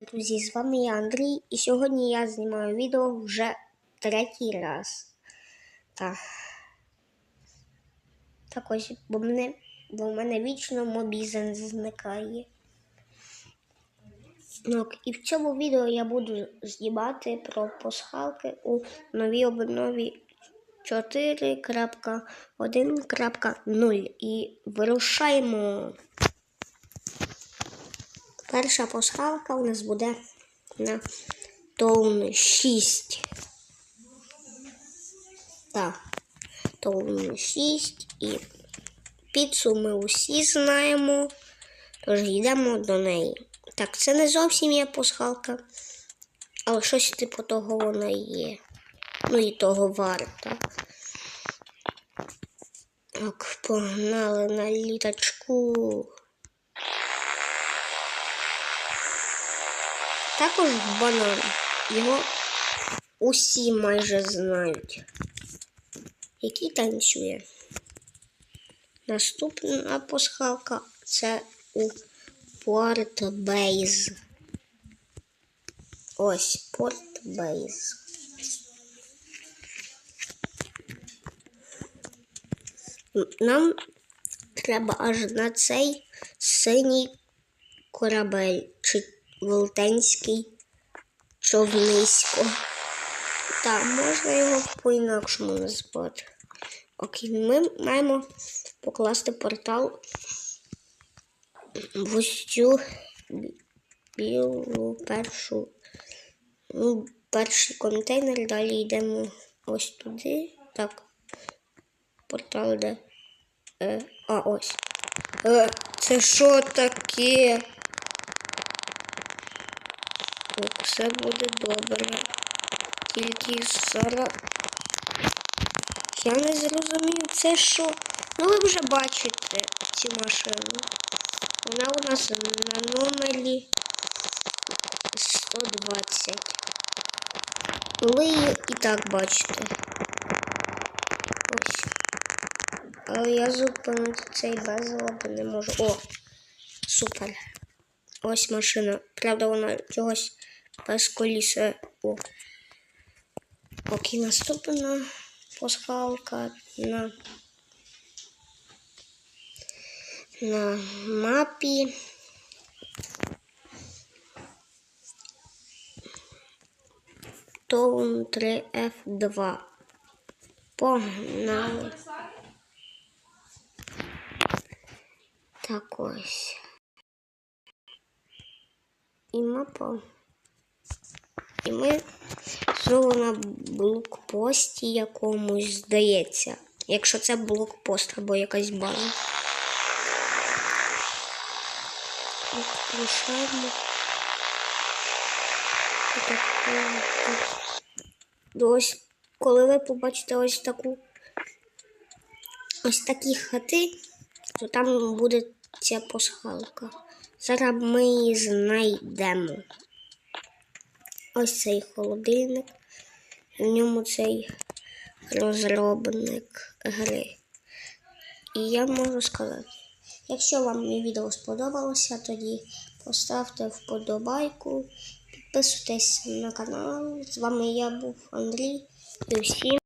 Друзі, з вами я Андрій, і сьогодні я знімаю відео вже третій раз. Так. Так ось, бо, мене, бо в мене вічно мобізен зникає. Ну, і в цьому відео я буду знімати про пасхалки у новій обнові 4.1.0. І вирушаємо. Перша пасхалка у нас буде на Тоун 6. Так, Тоун 6 і піцу ми усі знаємо, тож йдемо до неї. Так, це не зовсім є пасхалка, але щось типу того вона є. Ну і того варта. Так, погнали на літачку. Також банан. Його усі майже знають. Який танцює. Наступна пасхалка це у Порт Бейз. Ось Порт Бейз. Нам треба аж на цей синій корабель чи велетенський човнисько. Так, можна його по-інакшому назвати. Окей, ми маємо покласти портал в ось цю білу першу, ну, перший контейнер, далі йдемо ось туди. Так, портал де. Е, а, ось. Е, це що таке? Так, все буде добре. Тільки зараз. Я не зрозумів, це що? Ну ви вже бачите цю машину. Вона у нас на номері 120. Ви її і так бачите. Ось. Але я зупинити цей безлад не можу. О! Супер. Ось машина. Правда, вона чогось коліса. О. Окей, наступна пасхалка на, на мапі. Тоун 3F2. Погнали. Так ось. І мапа. І ми знову на блокпості якомусь здається. Якщо це блокпост або якась база. Ось, коли ви побачите ось таку ось такі хати, то там буде ця пасхалка. Зараз ми її знайдемо. Ось цей холодильник. В ньому цей розробник гри. І я можу сказати, якщо вам моє відео сподобалося, тоді поставте вподобайку, підписуйтесь на канал. З вами я був Андрій і всім.